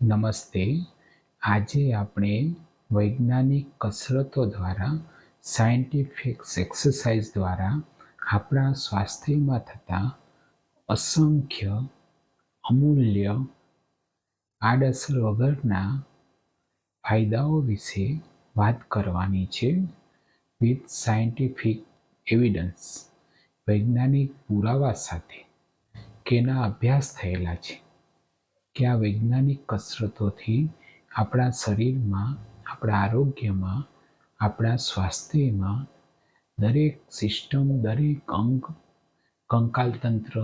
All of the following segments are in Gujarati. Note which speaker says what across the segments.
Speaker 1: નમસ્તે. આજે આપણે વૈજ્ઞાનિક કસરતો દ્વારા સાયન્ટિફિક એક્સરસાઇઝ દ્વારા આપણા સ્વાસ્થ્યમાં થતા અસંખ્ય અમૂલ્ય આડઅસર વગરના ફાયદાઓ વિશે વાત કરવાની છે વિથ સાયન્ટિફિક એવિડન્સ વૈજ્ઞાનિક પુરાવા સાથે કેના અભ્યાસ થયેલા છે? કે આ વૈજ્ઞાનિક કસરતોથી આપણા શરીરમાં, આપણા આરોગ્યમાં, આપણા સ્વાસ્થ્યમાં દરેક સિસ્ટમ, દરેક અંગ, કંકાલતંત્ર,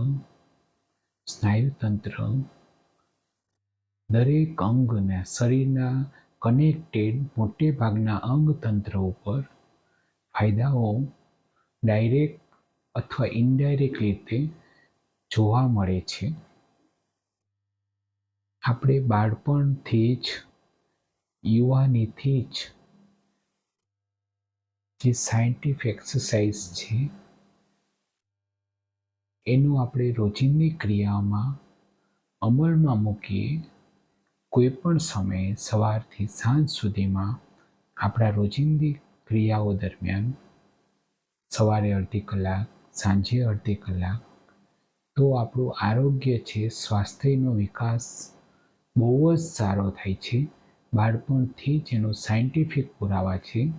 Speaker 1: સ્નાયુતંત્ર, દરેક અંગને શરીરના કનેક્ટેડ મોટે ભાગના અંગતંત્ર ઉપર ફાયદાઓ ડાયરેક્ટ અથવા ઇનડાયરેક્ટ રીતે જોવા મળે છે. આપણે બાળપણથી જ, યુવાનીથી જ જે સાયન્ટિફિક એક્સરસાઇઝ છે, એનું આપણે રોજિંદી ક્રિયામાં અમલમાં મૂકીએ કોઈ પણ સમયે સવારથી સાંજ સુધીમાં આપણા રોજિંદી ક્રિયાઓ દરમિયાન સવારે અડધી કલાક, સાંજે અડધી કલાક, તો આપણું આરોગ્ય છે, સ્વાસ્થ્યનો વિકાસ બહુ જ સારો થાય છે. બાળપણથી જ એનો સાયન્ટિફિક પુરાવા છે.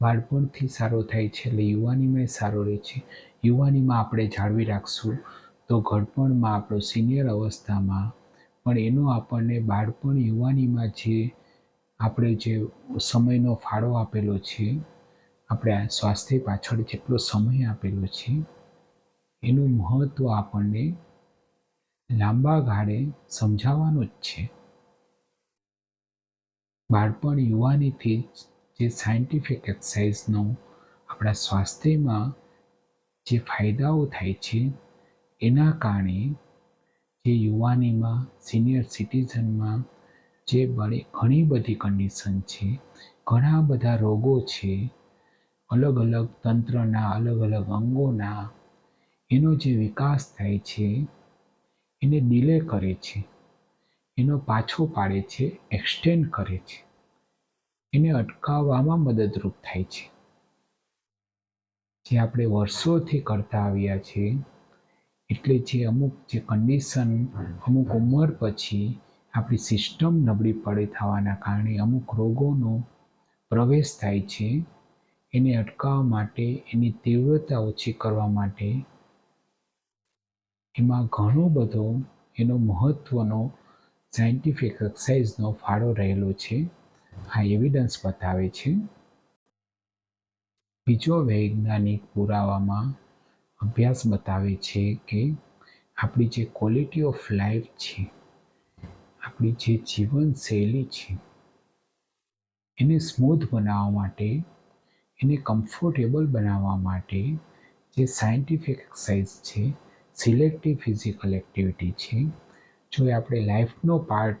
Speaker 1: બાળપણથી સારો થાય છે એટલે યુવાનીમાં સારો રહે છે. યુવાનીમાં આપણે જાળવી રાખશું તો ઘડપણમાં આપણો સિનિયર અવસ્થામાં પણ એનો આપણને બાળપણ યુવાનીમાં જે આપણે જે સમયનો ફાળો આપેલો છે, આપણે સ્વાસ્થ્ય પાછળ જેટલો સમય આપેલો છે, એનું મહત્ત્વ આપણને લાંબા ગાળે સમજાવવાનું જ છે. બાળપણ યુવાનીથી જે સાયન્ટિફિક એક્સરસાઇઝનો આપણા સ્વાસ્થ્યમાં જે ફાયદાઓ થાય છે, એના કારણે જે યુવાનીમાં સિનિયર સિટીઝનમાં જે ઘણી બધી કન્ડિશન છે, ઘણા બધા રોગો છે, અલગ અલગ તંત્રના અલગ અલગ અંગોના એનો જે વિકાસ થાય છે એને ડિલે કરે છે. એનો પાછો પાડે છે એક્સટેન્ડ કરે છે. એને અટકાવવામાં મદદરૂપ થાય છે. જે આપણે વર્ષોથી કરતા આવ્યા છીએ એટલે જે અમુક જે કન્ડિશન અમુક ઉંમર પછી આપણી સિસ્ટમ નબળી પડે થવાના કારણે અમુક રોગોનો પ્રવેશ થાય છે. એને અટકાવવા માટે, એની તીવ્રતા ઓછી કરવા માટે એમાં ઘણો બધો એનો મહત્ત્વનો સાયન્ટિફિક એક્સરસાઇઝનો ફાળો રહેલો છે. આ એવિડન્સ બતાવે છે. બીજો વૈજ્ઞાનિક પુરાવામાં અભ્યાસ બતાવે છે કે આપણી જે ક્વોલિટી ઓફ લાઈફ છે, આપણી જે જીવનશૈલી છે, એને સ્મૂથ બનાવવા માટે, એને કમ્ફર્ટેબલ બનાવવા માટે જે સાયન્ટિફિક એક્સરસાઇઝ છે સિલેક્ટિવ ફિઝિકલ એક્ટિવિટી છે. જો આપણે લાઈફનો પાર્ટ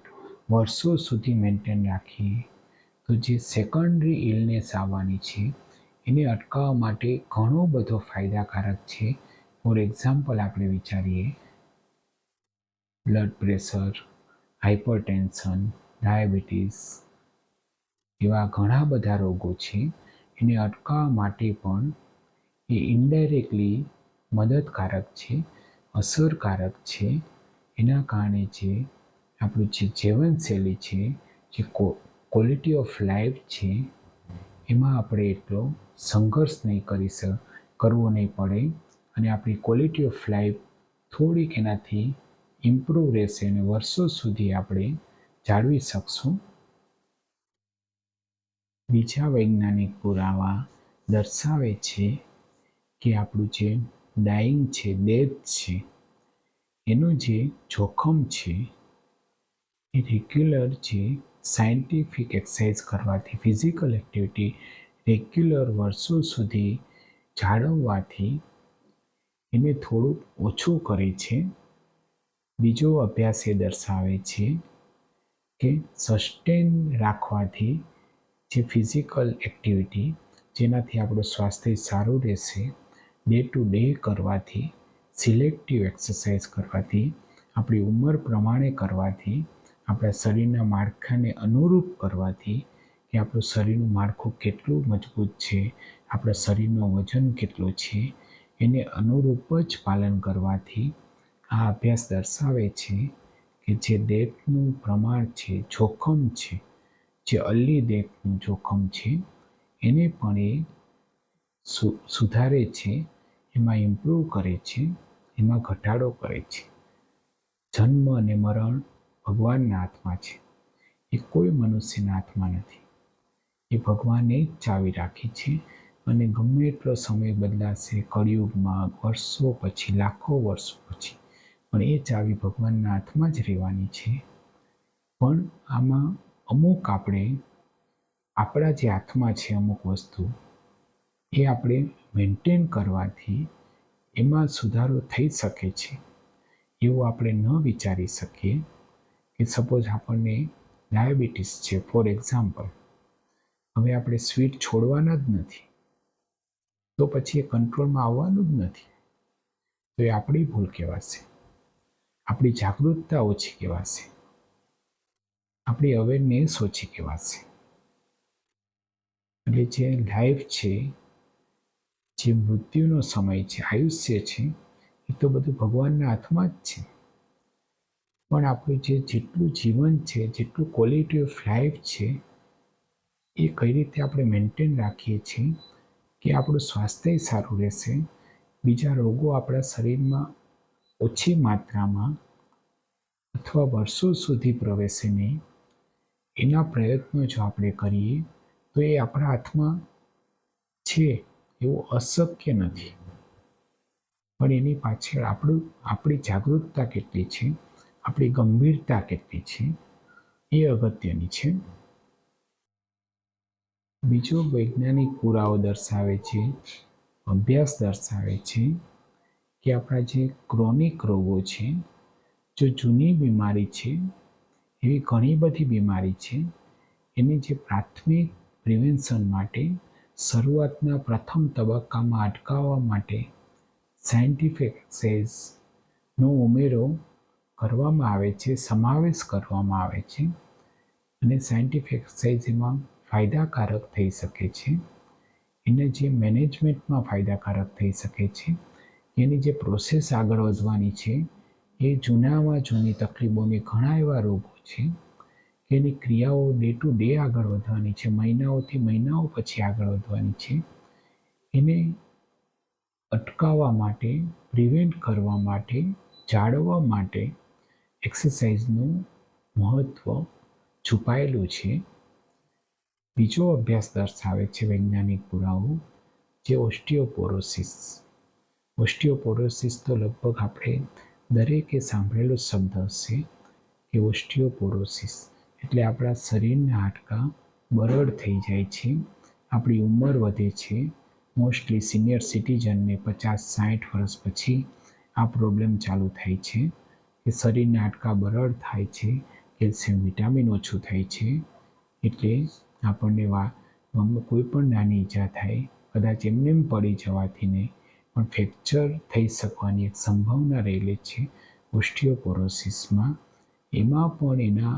Speaker 1: વર્ષો સુધી મેન્ટેન રાખીએ, તો જે સેકન્ડરી ઇલનેસ આવવાની છે, એને અટકાવવા માટે ઘણો બધો ફાયદાકારક છે. ફોર એક્ઝામ્પલ આપણે વિચારીએ બ્લડ પ્રેશર હાઇપરટેન્શન ડાયાબિટીસ એવા ઘણા બધા રોગો છે. એને અટકાવવા માટે પણ એ ઇન્ડાયરેક્ટલી મદદકારક છે. અસરકારક છે. એના કારણે જે આપણું જે જીવનશૈલી છે, જે ક્વોલિટી ઓફ લાઈફ છે, એમાં આપણે એટલો સંઘર્ષ નહીં કરી શક કરવો નહીં પડે અને આપણી ક્વોલિટી ઓફ લાઈફ થોડીક એનાથી ઇમ્પ્રૂવ રહેશે અને વર્ષો સુધી આપણે જાળવી શકશું. બીજા વૈજ્ઞાનિક પુરાવા દર્શાવે છે કે આપણું જે ડાઈંગ છે ડેથ છે. એનું જે જોખમ છે, એ રેગ્યુલર જે સાયન્ટિફિક એક્સરસાઇઝ કરવાથી, ફિઝિકલ એક્ટિવિટી રેગ્યુલર વર્ષો સુધી જાળવવાથી એને થોડુંક ઓછું કરે છે. બીજો અભ્યાસ એ દર્શાવે છે કે સસ્ટેન રાખવાથી જે ફિઝિકલ એક્ટિવિટી, જેનાથી આપણું સ્વાસ્થ્ય સારું રહેશે ડે ટુ ડે કરવાથી સિલેક્ટિવ એક્સરસાઇઝ કરવાથી, આપણી ઉંમર પ્રમાણે કરવાથી, આપણા શરીરના માળખાને અનુરૂપ કરવાથી કે આપણું શરીરનું માળખું કેટલું મજબૂત છે, આપણા શરીરનું વજન કેટલું છે, એને અનુરૂપ જ પાલન કરવાથી આ અભ્યાસ દર્શાવે છે કે જે ડેથનું પ્રમાણ છે, જોખમ છે, જે અલ્લી ડેથનું જોખમ છે, એને પણ એ સુધારે છે એમાં ઇમ્પ્રૂવ કરે છે, એમાં ઘટાડો કરે છે. જન્મ અને મરણ ભગવાનના હાથમાં છે. એ કોઈ મનુષ્યના હાથમાં નથી. એ ભગવાને જ ચાવી રાખી છે અને ગમે એટલો સમય બદલાશે, કળિયુગમાં વર્ષો પછી, લાખો વર્ષો પછી, પણ એ ચાવી ભગવાનના હાથમાં જ રહેવાની છે. પણ આમાં અમુક આપણે, આપણા જે હાથમાં છે અમુક વસ્તુ, એ આપણે મેન્ટેન કરવાથી એમાં સુધારો થઈ શકે છે. એવું આપણે ન વિચારી શકીએ કે સપોઝ આપણને ડાયાબિટીસ છે ફોર એક્ઝામ્પલ હવે આપણે સ્વીટ છોડવાના જ નથી. તો પછી એ કંટ્રોલમાં આવવાનું જ નથી. તો એ આપણી ભૂલ કહેવાશે. આપણી જાગૃતતા ઓછી કહેવાશે. આપણી અવેરનેસ ઓછી કહેવાશે. એટલે જે લાઈફ છે જે મૃત્યુનો સમય છે, આયુષ્ય છે, એ તો બધું ભગવાનના હાથમાં જ છે. પણ આપણું જે જેટલું જીવન છે, જેટલું ક્વોલિટી ઓફ લાઈફ છે, એ કઈ રીતે આપણે મેન્ટેન રાખીએ છીએ કે આપણું સ્વાસ્થ્ય સારું રહેશે, બીજા રોગો આપણા શરીરમાં ઓછી માત્રામાં અથવા વર્ષો સુધી પ્રવેશે નહીં, એના પ્રયત્નો જો આપણે કરીએ તો એ આપણા હાથમાં છે. એવું અશક્ય નથી. પણ એની પાછળ આપણું, આપણી જાગૃતતા કેટલી છે, આપણી ગંભીરતા કેટલી છે, એ અગત્યની છે. બીજો વૈજ્ઞાનિક પુરાવો દર્શાવે છે, અભ્યાસ દર્શાવે છે કે આપણા જે ક્રોનિક રોગો છે, જો જૂની બીમારી છે, એવી ઘણી બધી બીમારી છે, એની જે પ્રાથમિક પ્રિવેન્શન માટે શરૂઆતના પ્રથમ તબક્કામાં અટકાવવા માટે સાયન્ટિફિક એક્સરસાઇઝનો ઉમેરો કરવામાં આવે છે, સમાવેશ કરવામાં આવે છે અને સાયન્ટિફિક એમાં ફાયદાકારક થઈ શકે છે. એને જે મેનેજમેન્ટમાં ફાયદાકારક થઈ શકે છે, એની જે પ્રોસેસ આગળ વધવાની છે, એ જૂનામાં જૂની તકલીફોને ઘણા એવા રોગો છે. એની ક્રિયાઓ ડે ટુ ડે આગળ વધવાની છે, મહિનાઓથી મહિનાઓ પછી આગળ વધવાની છે. એને અટકાવવા માટે પ્રિવેન્ટ કરવા માટે, જાળવવા માટે એક્સરસાઇઝનું મહત્ત્વ છુપાયેલું છે. બીજો અભ્યાસ દર્શાવે છે વૈજ્ઞાનિક પુરાવો, જે ઓસ્ટિયોપોરોસિસ ઓસ્ટિયોપોરોસિસ તો લગભગ આપણે દરેકે સાંભળેલો શબ્દ હશે કે ઓસ્ટિયોપોરોસિસ એટલે આપણા શરીરના હાડકાં બરડ થઈ જાય છે. આપણી ઉંમર વધે છે. મોસ્ટલી સિનિયર સિટીઝનને પચાસ સાઠ વર્ષ પછી આ પ્રોબ્લેમ ચાલુ થાય છે કે શરીરના હાડકાં બરડ થાય છે, કેલ્શિયમ, વિટામિન ઓછું થાય છે. એટલે આપણને વા કોઈ પણ નાની ઈજા થાય, કદાચ એમને એમ પડી જવાથી નહીં પણ ફ્રેક્ચર થઈ શકવાની એક સંભાવના રહેલી છે ઓસ્ટિયોપોરોસિસમાં એમાં પણ એના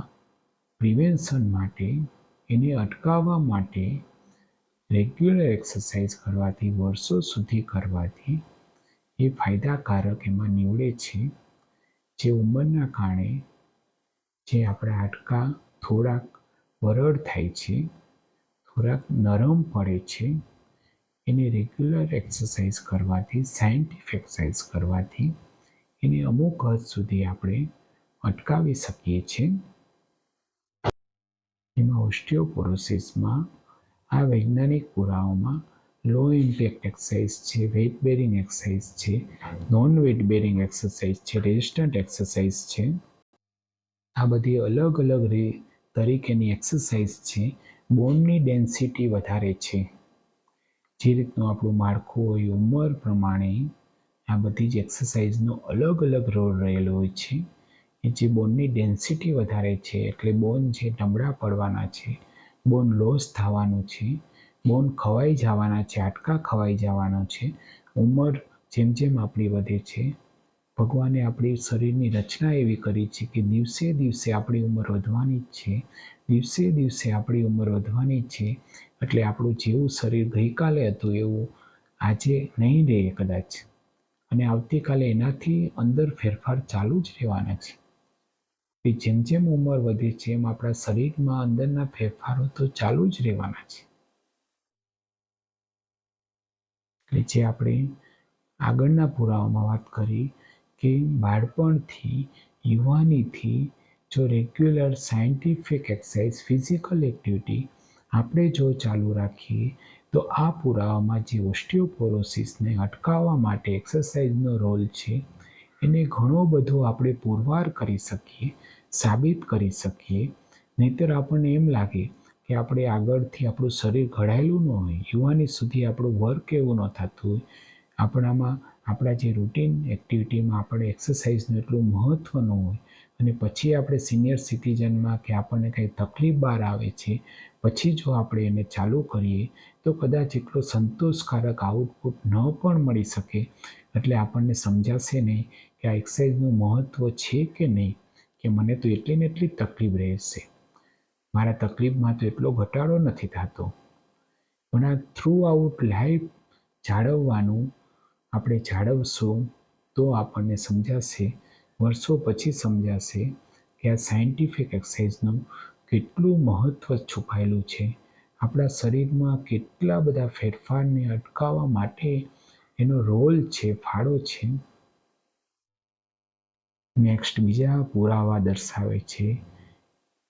Speaker 1: પ્રિવેન્શન માટે, એને અટકાવવા માટે રેગ્યુલર એક્સરસાઇઝ કરવાથી, વર્ષો સુધી કરવાથી એ ફાયદાકારક એમાં નીવડે છે. જે ઉંમરના કારણે જે આપણા હાડકા થોડાક બરડ થાય છે, થોડાક નરમ પડે છે, એને રેગ્યુલર એક્સરસાઇઝ કરવાથી, સાયન્ટિફિક એક્સરસાઇઝ કરવાથી એને અમુક હદ સુધી આપણે અટકાવી શકીએ છીએ. એમાં ઓસ્ટિયોપોરોસિસમાં આ વૈજ્ઞાનિક પુરાવામાં લો ઇમ્પેક્ટ એક્સરસાઇઝ છે વેઇટ બેરિંગ એક્સરસાઇઝ છે, નોન વેઇટ બેરિંગ એક્સરસાઇઝ છે, રેઝિસ્ટન્ટ એક્સરસાઇઝ છે. આ બધી અલગ અલગ રે તરીકેની એક્સરસાઇઝ છે. બોનની ડેન્સિટી વધારે છે. જે રીતનું આપણું માળખું હોય, ઉંમર પ્રમાણે આ બધી જ એક્સરસાઇઝનો અલગ અલગ રોલ રહેલો હોય છે. જે બોનની ડેન્સિટી વધારે છે, એટલે બોન જે નબળા પડવાના છે, બોન લોસ થવાનું છે, બોન ખવાઈ જવાના છે, હાડકાં ખવાઈ જવાનો છે, ઉંમર જેમ જેમ આપણી વધે છે, ભગવાને આપણી શરીરની રચના એવી કરી છે કે દિવસે દિવસે આપણી ઉંમર વધવાની જ છે, દિવસે દિવસે આપણી ઉંમર વધવાની છે, એટલે આપણું જેવું શરીર ગઈકાલે હતું એવું આજે નહીં રહે કદાચ. અને આવતીકાલે એનાથી અંદર ફેરફાર ચાલુ જ રહેવાના છે. જેમ જેમ ઉંમર વધે છે, એમ આપણા શરીરમાં અંદરના ફેરફારો તો ચાલુ જ રહેવાના છે. એટલે જે આપણે આગળના પુરાવામાં વાત કરી કે બાળપણથી, યુવાનીથી જો regular scientific exercise, physical activity આપણે જો ચાલુ રાખીએ, તો આ પુરાવામાં જે ઓસ્ટિયોપોરોસિસને અટકાવવા માટે એક્સરસાઇઝનો રોલ છે, એને ઘણો બધો આપણે પુરવાર કરી શકીએ સાબિત કરી શકીએ. નહીંતર આપણને એમ લાગે કે આપણે આગળથી આપણું શરીર ઘડાયેલું ન હોય, યુવાની સુધી આપણું વર્ક એવું ન થતું હોય. આપણામાં, આપણા જે રૂટીન એક્ટિવિટીમાં આપણે એક્સરસાઇઝનું એટલું મહત્ત્વ ન હોય. અને પછી આપણે સિનિયર સિટીઝનમાં કે આપણને કંઈ તકલીફ બહાર આવે છે, પછી જો આપણે એને ચાલુ કરીએ, તો કદાચ એટલો સંતોષકારક આઉટપુટ ન પણ મળી શકે. એટલે આપણને સમજાશે નહીં કે આ એક્સરસાઇઝનું મહત્ત્વ છે કે નહીં. કે મને તો એટલી ને એટલી તકલીફ રહેશે. મારા તકલીફમાં તો એટલો ઘટાડો નથી થતો. પણ આ થ્રુ આઉટ લાઈફ જાળવવાનું આપણે જાળવશું તો આપણને સમજાશે, વર્ષો પછી સમજાશે કે આ સાયન્ટિફિક એક્સરસાઇઝનું કેટલું મહત્ત્વ છુપાયેલું છે. આપણા શરીરમાં કેટલા બધા ફેરફારને અટકાવવા માટે એનો રોલ છે, ફાળો છે. નેક્સ્ટ બીજા પુરાવા દર્શાવે છે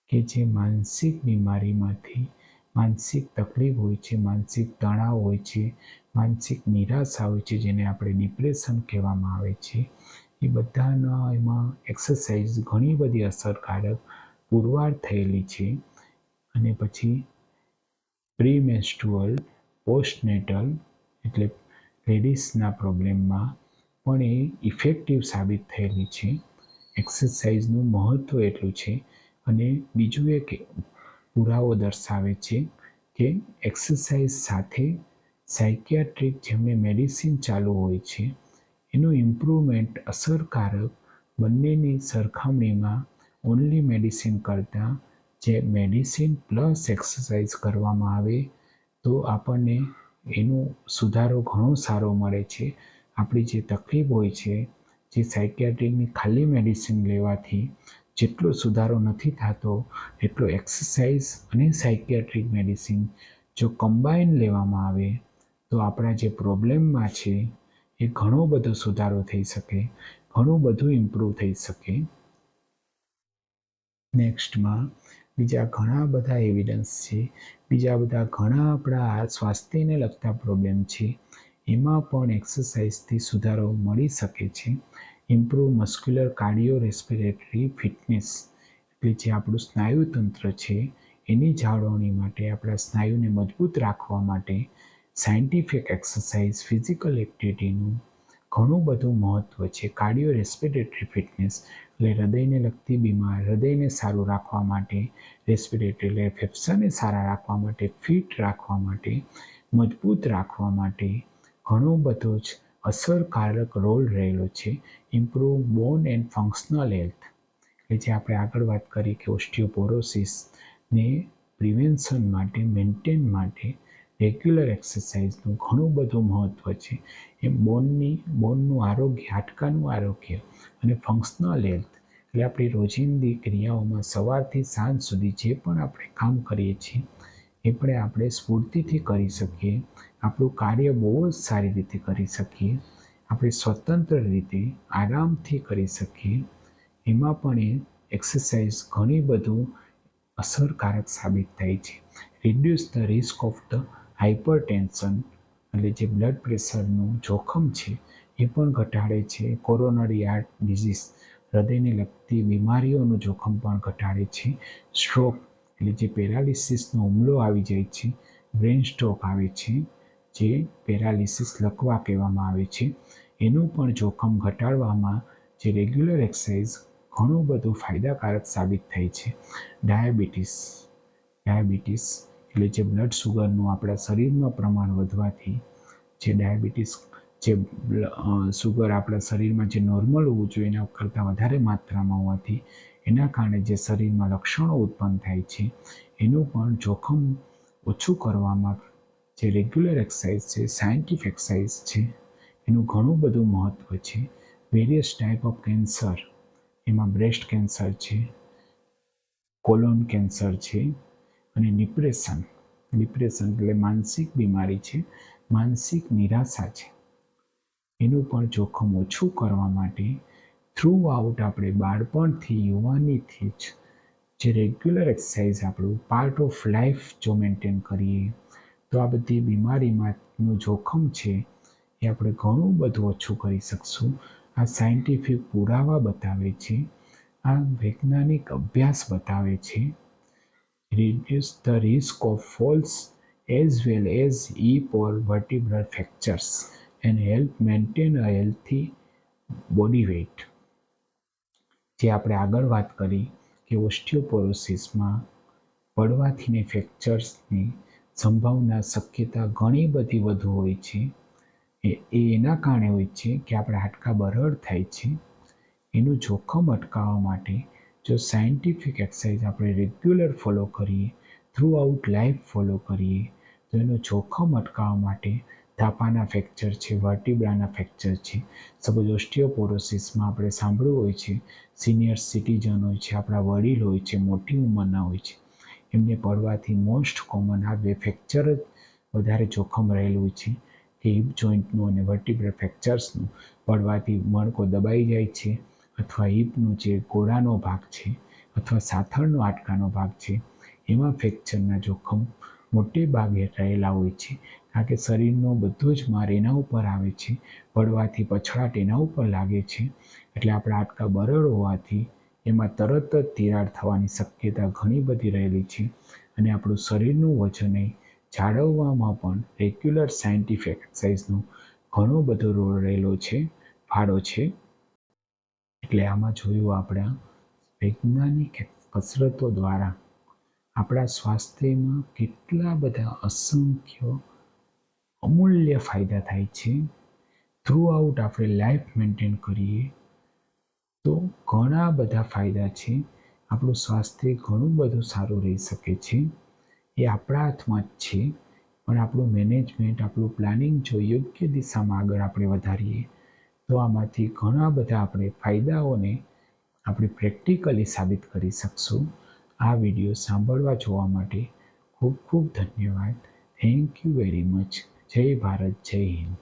Speaker 1: કે જે માનસિક બીમારીમાંથી માનસિક તકલીફ હોય છે, માનસિક તણાવ હોય છે, માનસિક નિરાશા હોય છે, જેને આપણે ડિપ્રેશન કહેવામાં આવે છે. એ બધાના એમાં એક્સરસાઇઝ ઘણી બધી અસરકારક પુરવાર થયેલી છે. અને પછી પ્રીમેન્સ્ટ્રુઅલ પોસ્ટનેટલ એટલે લેડીઝના પ્રોબ્લેમમાં પણ એ ઇફેક્ટિવ સાબિત થયેલી છે. એક્સરસાઇઝનું મહત્ત્વ એટલું છે અને બીજું એક પુરાવો દર્શાવે છે કે એક્સરસાઇઝ સાથે સાયકિયાટ્રિક જેમને મેડિસિન ચાલુ હોય છે, એનું ઇમ્પ્રુવમેન્ટ અસરકારક બંનેની સરખામણીમાં ઓનલી મેડિસિન કરતાં જે મેડિસિન પ્લસ એક્સરસાઇઝ કરવામાં આવે તો આપણને એનો સુધારો ઘણો સારો મળે છે. આપણી જે તકલીફ હોય છે જે સાયકિયાટ્રિકની ખાલી મેડિસિન લેવાથી જેટલો સુધારો નથી થતો, એટલો એક્સરસાઇઝ અને સાયકિયાટ્રિક મેડિસિન જો કમ્બાઈન લેવામાં આવે, તો આપણા જે પ્રોબ્લેમમાં છે, એ ઘણો બધો સુધારો થઈ શકે, ઘણું બધું ઇમ્પ્રૂવ થઈ શકે. નેક્સ્ટમાં, બીજા ઘણા બધા એવિડન્સ છે, બીજા બધા ઘણા આપણા સ્વાસ્થ્યને લગતા પ્રોબ્લેમ છે. એમાં પણ એક્સરસાઇઝથી સુધારો મળી શકે છે. Improve muscular cardio respiratory fitness એટલે જે આપણું સ્નાયુતંત્ર છે, એની જાળવણી માટે, આપણા સ્નાયુને મજબૂત રાખવા માટે સાયન્ટિફિક એક્સરસાઇઝ ફિઝિકલ એક્ટિવિટીનું ઘણું બધું મહત્ત્વ છે. કાર્ડિયો રેસ્પિરેટરી ફિટનેસ એટલે હૃદયને લગતી બીમાર, હૃદયને સારું રાખવા માટે રેસ્પિરેટરી એટલે ફેફસાને સારા રાખવા માટે ફિટ રાખવા માટે, મજબૂત રાખવા માટે ઘણો બધો જ અસરકારક રોલ રહેલો છે improve bone and functional health કે જે આપણે આગળ વાત કરી કે ઓસ્ટિયોપોરોસિસને પ્રિવેન્શન માટે મેન્ટેન માટે રેગ્યુલર એક્સરસાઇઝનું ઘણું બધું મહત્ત્વ છે. એ બોનની બોનનું આરોગ્ય, હાડકાનું આરોગ્ય અને ફંક્શનલ હેલ્થ એટલે આપણી રોજિંદી ક્રિયાઓમાં સવારથી સાંજ સુધી જે પણ આપણે કામ કરીએ છીએ એ પણ આપણે સ્ફૂર્તિથી કરી શકીએ. આપણું કાર્ય બહુ જ સારી રીતે કરી શકીએ. આપણે સ્વતંત્ર રીતે આરામથી કરી શકીએ. એમાં પણ એ એક્સરસાઇઝ ઘણી બધું અસરકારક સાબિત થાય છે. Reduce the risk of the hypertension એટલે જે બ્લડ પ્રેશરનું જોખમ છે, એ પણ ઘટાડે છે. કોરોનરી હાર્ટ ડિઝીઝ હૃદયને લગતી બીમારીઓનું જોખમ પણ ઘટાડે છે. સ્ટ્રોક એટલે જે પેરાલિસિસનો હુમલો આવી જાય છે બ્રેન સ્ટ્રોક આવે છે, જે પેરાલિસિસ લકવા કહેવામાં આવે છે, એનું પણ જોખમ ઘટાડવામાં જે રેગ્યુલર એક્સરસાઇઝ ઘણું બધું ફાયદાકારક સાબિત થાય છે. ડાયાબિટીસ ડાયાબિટીસ એટલે જે બ્લડ સુગરનું આપણા શરીરમાં પ્રમાણ વધવાથી જે ડાયાબિટીસ, જે સુગર આપણા શરીરમાં જે નોર્મલ હોવું જોઈએ એના કરતાં વધારે માત્રામાં હોવાથી એના કારણે જે શરીરમાં લક્ષણો ઉત્પન્ન થાય છે, એનું પણ જોખમ ઓછું કરવામાં જે રેગ્યુલર એક્સરસાઇઝ છે સાયન્ટિફિક એક્સરસાઇઝ છે, એનું ઘણું બધું મહત્ત્વ છે. વેરિયસ ટાઈપ ઓફ કેન્સર એમાં બ્રેસ્ટ કેન્સર છે કોલોન કેન્સર છે અને ડિપ્રેશન ડિપ્રેશન એટલે માનસિક બીમારી છે, માનસિક નિરાશા છે. એનું પણ જોખમ ઓછું કરવા માટે થ્રુ આઉટ આપણે બાળપણથી, યુવાનીથી જ જે રેગ્યુલર એક્સરસાઇઝ આપણું પાર્ટ ઓફ લાઈફ જો મેન્ટેન કરીએ, તો આ બધી બીમારીમાંનું જોખમ છે એ આપણે ઘણું બધું ઓછું કરી શકશું. આ સાયન્ટિફિક પુરાવા બતાવે છે, આ વૈજ્ઞાનિક અભ્યાસ બતાવે છે. Reduce the risk of falls as well as E Por vertebral fractures and help maintain a healthy body weight. જે આપણે આગળ વાત કરી કે ઓસ્ટિયોપોરોસિસમાં પડવાથીને ફ્રેક્ચર્સની સંભાવના, શક્યતા ઘણી બધી વધુ હોય છે. એ એના કારણે હોય છે કે આપણા હાડકા બરડ થાય છે. એનું જોખમ અટકાવવા માટે જો સાયન્ટિફિક એક્સરસાઇઝ આપણે રેગ્યુલર ફોલો કરીએ થ્રુ આઉટ લાઈફ ફોલો કરીએ, તો એનું જોખમ અટકાવવા માટે થાપાના ફ્રેક્ચર છે, વર્ટિબ્રાના ફ્રેક્ચર છે. સપોઝ ઓસ્ટિયોપોરોસિસમાં આપણે સાંભળ્યું હોય છે, સિનિયર સિટીઝન હોય છે, આપણા વડીલ હોય છે, મોટી ઉંમરના હોય છે. એમને પડવાથી મોસ્ટ કોમન આ બે ફ્રેક્ચર જ વધારે જોખમ રહેલું છે. કે હિપ જોઈન્ટનું અને વર્ટિબ્રા ફ્રેક્ચર્સનું પડવાથી મણકો દબાઈ જાય છે અથવા હિપનું જે ગોળાનો ભાગ છે અથવા સાથળનો આટકાનો ભાગ છે, એમાં ફ્રેક્ચરના જોખમ મોટે ભાગે રહેલા હોય છે. કારણ કે શરીરનો બધો જ માર એના ઉપર આવે છે. પડવાથી પછડાટ એના ઉપર લાગે છે. એટલે આપણા હાડકાં બરડ હોવાથી એમાં તરત જ તિરાડ થવાની શક્યતા ઘણી બધી રહેલી છે. અને આપણું શરીરનું વજન જાળવવામાં પણ રેગ્યુલર સાયન્ટિફિક એક્સરસાઇઝનો ઘણો બધો રોલ રહેલો છે, ફાળો છે. એટલે આમાં જોયું આપણા વૈજ્ઞાનિક કસરતો દ્વારા આપણા સ્વાસ્થ્યમાં કેટલા બધા અસંખ્ય અમૂલ્ય ફાયદા થાય છે. થ્રુ આઉટ આપણે લાઈફ મેન્ટેન કરીએ, તો ઘણા બધા ફાયદા છે. આપણું સ્વાસ્થ્ય ઘણું બધું સારું રહી શકે છે. એ આપણા હાથમાં જ છે. પણ આપણું મેનેજમેન્ટ આપણું પ્લાનિંગ જો યોગ્ય દિશામાં આગળ આપણે વધારીએ, તો આમાંથી ઘણા બધા આપણે ફાયદાઓને આપણે પ્રેક્ટિકલી સાબિત કરી શકશું. આ વીડિયો સાંભળવા જોવા માટે ખૂબ ખૂબ ધન્યવાદ. થેન્ક યુ વેરી મચ જય ભારત, જય હિન્દ.